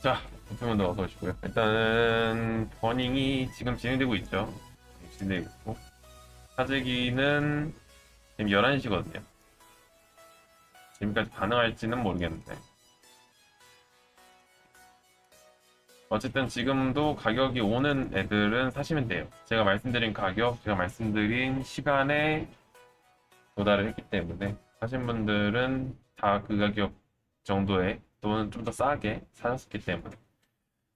자, 부팅분들 어서 오시고요. 일단은 버닝이 지금 진행되고 있죠. 진행되고 있고 사재기는 지금 11시거든요. 지금까지 가능할지는 모르겠는데 어쨌든 지금도 가격이 오는 애들은 사시면 돼요. 제가 말씀드린 가격, 제가 말씀드린 시간에 도달을 했기 때문에 사신 분들은 다 그 가격 정도에 또는 좀더 싸게 사셨기 때문에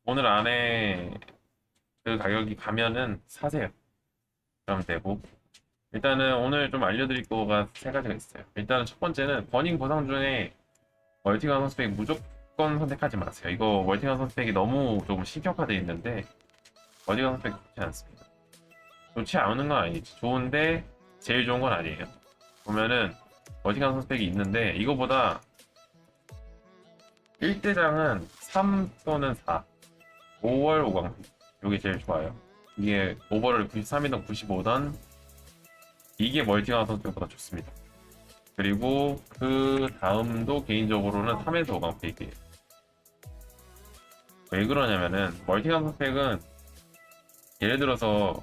오늘 안에 그 가격이 가면은 사세요. 그러면 되고 일단은 오늘 좀 알려드릴 거가 세 가지가 있어요. 일단은 첫 번째는 버닝 보상 중에 멀티건 선스펙 무조건 선택하지 마세요. 이거 멀티건 선스펙이 너무 조금 신격화되어 있는데 멀티건 선스펙 좋지 않습니다. 좋지 않은 건 아니지. 좋은데 제일 좋은 건 아니에요. 보면은 멀티건 선스펙이 있는데 이거보다 1대장은 3 또는 4 5월 5강 이게 제일 좋아요. 이게 오버를 93이던 95던 이게 멀티강 선수보다 좋습니다. 그리고 그 다음도 개인적으로는 3에서 5강 페이크예요. 왜 그러냐면은 멀티강 선택은 예를 들어서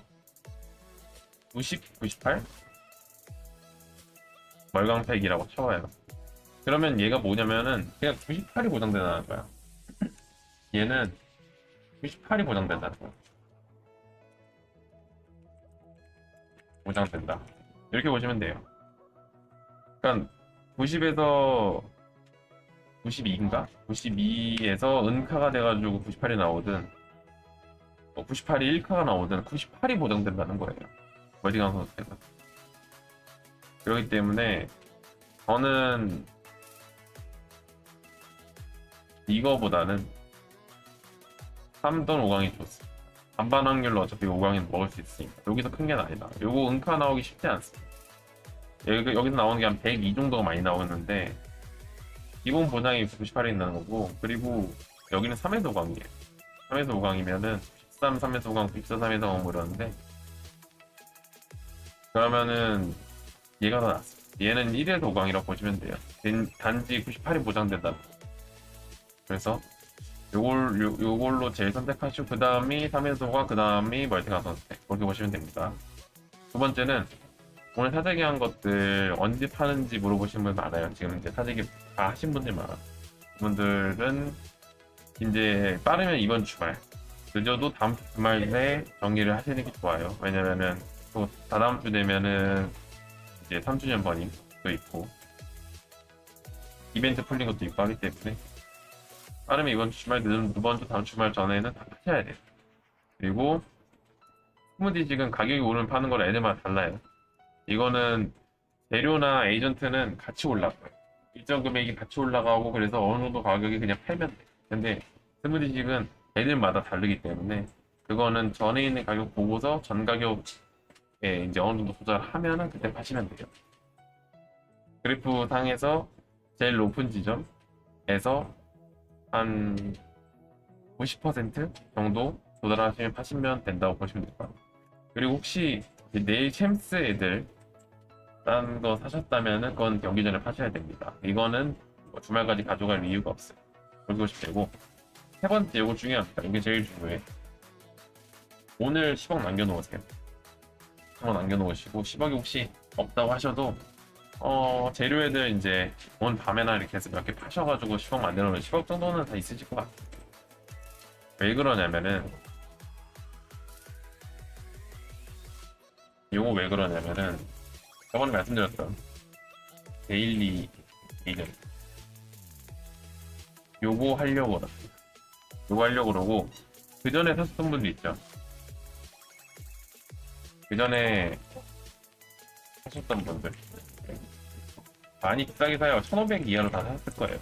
90, 98 멀강 팩이라고 쳐봐요. 그러면 얘가 뭐냐면은 그냥 98이 보장된다는 거야. 얘는 98이 보장된다는 거야. 보장된다. 이렇게 보시면 돼요. 그러니까 90에서 92인가? 92에서 은카가 돼가지고 98이 나오든 98이 1카가 나오든 98이 보장된다는 거예요. 멀티강 선수께서. 그렇기 때문에 저는 이거보다는 3돈 5강이 좋습니다. 반반 확률로 어차피 5강이 먹을 수 있으니까 여기서 큰 게 아니다. 요거 은카 나오기 쉽지 않습니다. 여기, 여기서 나오는 게 한 102 정도가 많이 나오는데 기본 보장이 98에 있는 거고 그리고 여기는 3에서 5강이에요. 3에서 5강이면은 13, 3에서 5강, 14, 3에서 5강 그러는데 그러면은 얘가 더 낫습니다. 얘는 1에서 5강이라고 보시면 돼요. 단- 단지 98이 보장된다. 그래서 요걸, 요, 요걸로 제일 선택하시고, 그 다음이 3에서 5강, 그 다음이 멀티가 선택. 그렇게 보시면 됩니다. 두 번째는 오늘 사재기 한 것들 언제 파는지 물어보시는 분 많아요. 지금 이제 사재기 다 하신 분들 많아. 그분들은 이제 빠르면 이번 주말, 늦어도 다음 주 주말에 정리를 하시는 게 좋아요. 왜냐면은 또 다다음 주 되면은 이제 3주년 버닝도 있고 이벤트 풀린 것도 있고 하기 때문에 빠르면 이번 주 주말, 늦으면 이번 주 다음 주말 전에는 다 파셔야 돼요. 그리고 스무디직은 가격이 오르면 파는 거랑 애들마다 달라요. 이거는 재료나 에이전트는 같이 올라가요. 일정 금액이 같이 올라가고 그래서 어느 정도 가격이 그냥 팔면 돼. 근데 스무디직은 애들마다 다르기 때문에 그거는 전에 있는 가격 보고서 전 가격에 이제 어느 정도 조절하면은 그때 파시면 돼요. 그래프 상에서 제일 높은 지점에서 한 90% 정도 도달하시면 파시면 된다고 보시면 될 거예요. 그리고 혹시 내일 챔스 애들 딴 거 사셨다면은 그건 경기 전에 파셔야 됩니다. 이거는 뭐 주말까지 가져갈 이유가 없어요. 그리고 싶 되고 세 번째 이거 중요합니다. 이게 제일 중요해. 오늘 10억 남겨놓으세요. 10억 남겨놓으시고 10억이 혹시 없다고 하셔도 어 재료 애들 이제 오늘 밤에나 이렇게 해서 몇 개 파셔가지고 10억 만들어놓으면 10억 정도는 다 있으실 것 같아요. 왜 그러냐면은 요거 왜 그러냐면은 저번에 말씀드렸던 데일리 이름 요거 하려고. 요거 하려고 그러고 그 전에 샀었던 분도 있죠. 그 전에 하셨던 분들 많이 비싸게 사요. 1,500 이하로 다 샀을 거예요.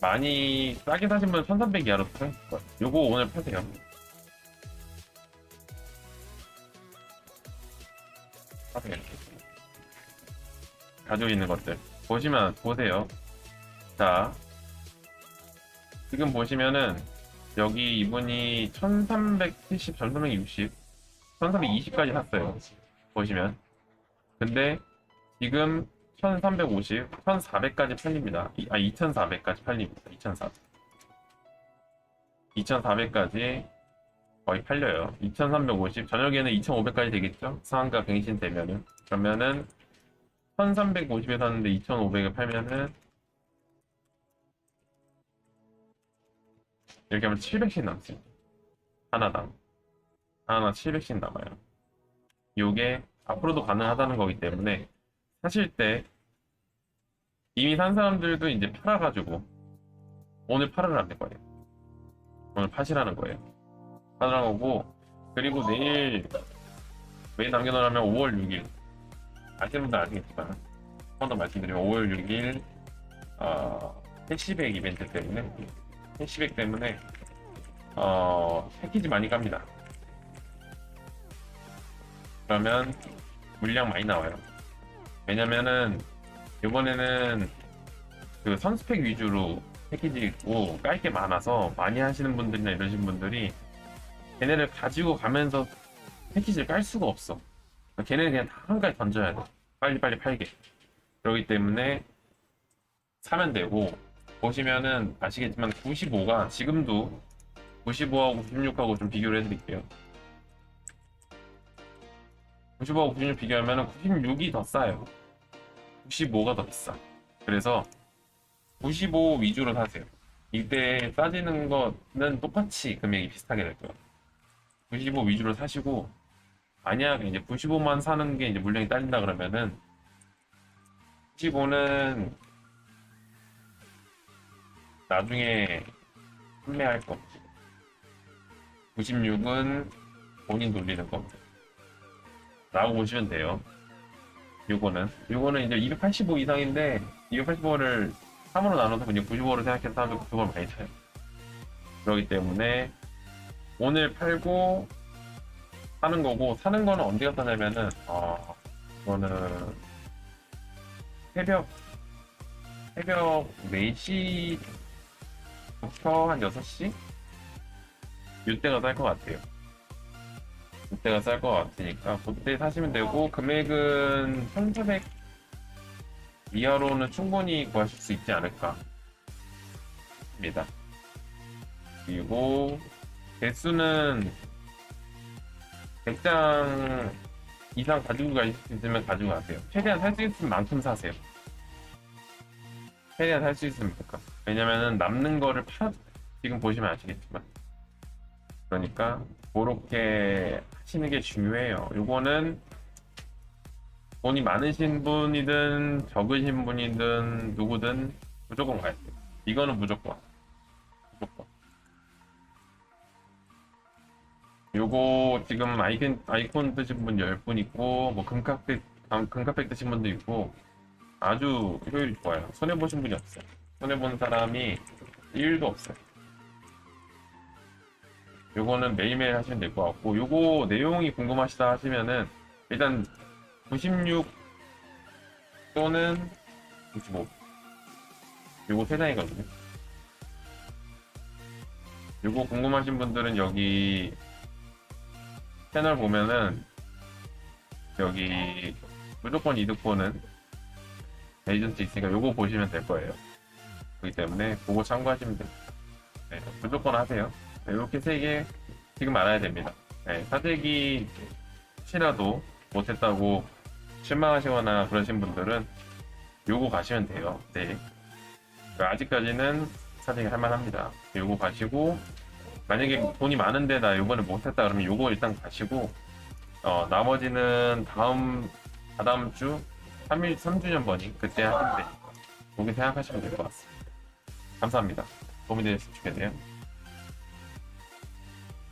많이 싸게 사신 분은 1,300 이하로 사셨을 거예요. 요거 오늘 파세요. 파세요. 가지고 있는 것들. 보시면, 보세요. 자. 지금 보시면은, 여기 이분이 1370, 1360, 1320까지 샀어요. 보시면. 근데, 지금 1350, 1400까지 팔립니다. 이- 아, 2400까지 팔립니다. 2400. 2400까지 거의 팔려요. 2350, 저녁에는 2500까지 되겠죠? 상한가 갱신되면은. 그러면은 1350에 샀는데 2500에 팔면은 이렇게 하면 700씩 남습니다 하나당. 하나 700씩 남아요. 요게 앞으로도 가능하다는 거기 때문에 사실 때 이미 산 사람들도 이제 팔아가지고 오늘 팔으라는 거예요. 오늘 파시라는 거예요. 파라는 거고 그리고 내일 매일 남겨놓으면 5월 6일 아시는 분들 아시겠지만 한 번 더 말씀드리면 5월 6일 어, 캐시백 이벤트 때문에 캐시백 때문에 어, 패키지 많이 갑니다. 그러면 물량 많이 나와요. 왜냐면은 이번에는 그 선스펙 위주로 패키지 있고 깔 게 많아서 많이 하시는 분들이나 이러신 분들이 걔네를 가지고 가면서 패키지를 깔 수가 없어. 걔네는 그냥 다 한가에 던져야 돼. 빨리빨리 팔게. 그렇기 때문에 사면 되고 보시면은 아시겠지만 95가 지금도 95하고 96하고 좀 비교를 해드릴게요. 95하고 96 비교하면 96이 더 싸요. 95가 더 비싸. 그래서 95 위주로 사세요. 이때 싸지는 거는 똑같이 금액이 비슷하게 될 거예요. 95 위주로 사시고 만약 이제 95만 사는 게 이제 물량이 딸린다 그러면은 95는 나중에 판매할 거. 96은 본인 돌리는 거. 라고 보시면 돼요. 요거는. 요거는 이제 285 이상인데, 285를 3으로 나눠서 그냥 95로 생각해서 사람들 그걸 많이 사요. 그렇기 때문에, 오늘 팔고, 사는 거고, 사는 거는 언제 갖다 내면은, 어, 이거는, 새벽, 새벽 4시부터 한 6시? 이때가 쌀 것 같아요. 이때가 쌀 것 같으니까 그때 사시면 되고 금액은 1,400 이하로는 충분히 구하실 수 있지 않을까 합니다. 그리고 개수는 100장 이상 가지고 가실 수 있으면 가지고 가세요. 최대한 살 수 있을 만큼 사세요. 최대한 살 수 있으니까. 왜냐면은 남는 거를 팔 지금 보시면 아시겠지만 그러니까 그렇게 하시는 게 중요해요. 요거는 돈이 많으신 분이든 적으신 분이든 누구든 무조건 가야 돼요. 이거는 무조건. 무조건. 요거 지금 아이콘, 아이콘 뜨신 분 10분 있고, 뭐 금카팩, 아, 금카팩 뜨신 분도 있고, 아주 효율이 좋아요. 손해 보신 분이 없어요. 손해 본 사람이 1도 없어요. 요거는 매일매일 하시면 될 것 같고 요거 내용이 궁금하시다 하시면은 일단 96 또는 95 요거 세 장이거든요. 요거 궁금하신 분들은 여기 채널 보면은 여기 무조건 이득 보는 에이전트 있으니까 요거 보시면 될 거예요. 그렇기 때문에 그거 참고하시면 됩니다. 네, 무조건 하세요 이렇게 세 개 지금 알아야 됩니다. 네, 사재기 혹시라도 못했다고 실망하시거나 그러신 분들은 요거 가시면 돼요. 네. 아직까지는 사재기 할만합니다. 요거 가시고 만약에 돈이 많은데 나 요번에 못했다 그러면 요거 일단 가시고 어, 나머지는 다음 다다음 주 3일 3주년 버닝 그때 하시면 되니까 그렇게 생각하시면 될 것 같습니다. 감사합니다. 도움이 되셨으면 좋겠네요.